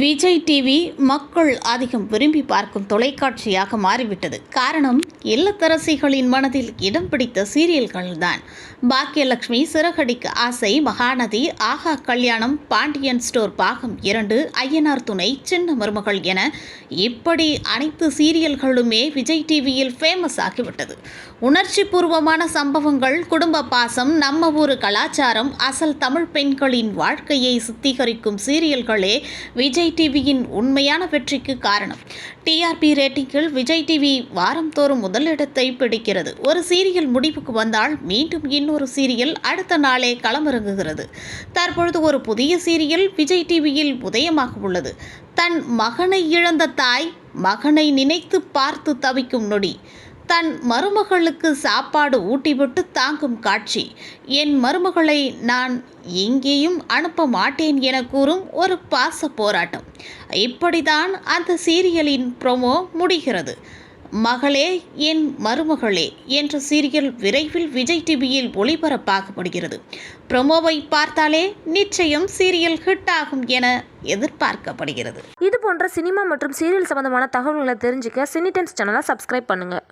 Vijay TV மக்கள் அதிகம் விரும்பி பார்க்கும் தொலைக்காட்சியாக மாறிவிட்டது. காரணம் இல்லத்தரசிகளின் மனதில் இடம் பிடித்த சீரியல்கள்தான். பாக்கியலட்சுமி சிறகடிக்க ஆசை மகாநதி ஆகா கல்யாணம் பாண்டியன் ஸ்டோர் பாகம் இரண்டு ஐயனார் துணை சின்ன மருமகள் என இப்படி அனைத்து சீரியல்களுமே விஜய் டிவியில் ஃபேமஸ் ஆகிவிட்டது. உணர்ச்சி பூர்வமான சம்பவங்கள் குடும்ப பாசம் நம்ம ஊர் கலாச்சாரம் அசல் தமிழ் பெண்களின் வாழ்க்கையை சுத்திகரிக்கும் சீரியல்களே விஜய் விஜய் டிவியின் உண்மையான வெற்றிக்கு காரணம். டிஆர்பி ரேட்டிங்கில் விஜய் டிவி வாரந்தோறும் முதலிடத்தை பிடிக்கிறது. ஒரு சீரியல் முடிவுக்கு வந்தால் மீண்டும் இன்னொரு சீரியல் அடுத்த நாளே களமிறங்குகிறது. தற்பொழுது ஒரு புதிய சீரியல் விஜய் டிவியில் உதயமாக உள்ளது. தன் மகனை இழந்த தாய் மகனை நினைத்து பார்த்து தவிக்கும் நொடி. தன் மருமகளுக்கு சாப்பாடு ஊட்டிவிட்டு தாங்கும் காட்சி. என் மருமகளை நான் எங்கேயும் அனுப்ப மாட்டேன் என கூறும் ஒரு பாச போராட்டம். இப்படிதான் அந்த சீரியலின் ப்ரோமோ முடிகிறது. மகளே என் மருமகளே என்ற சீரியல் விரைவில் விஜய் டிவியில் ஒளிபரப்பாகப்படுகிறது. ப்ரோமோவை பார்த்தாலே நிச்சயம் சீரியல் ஹிட் ஆகும் என எதிர்பார்க்கப்படுகிறது. இது போன்ற சினிமா மற்றும் சீரியல் சம்பந்தமான தகவல்களை தெரிஞ்சுக்க சினி டைம்ஸ் சேனலை சப்ஸ்கிரைப் பண்ணுங்கள்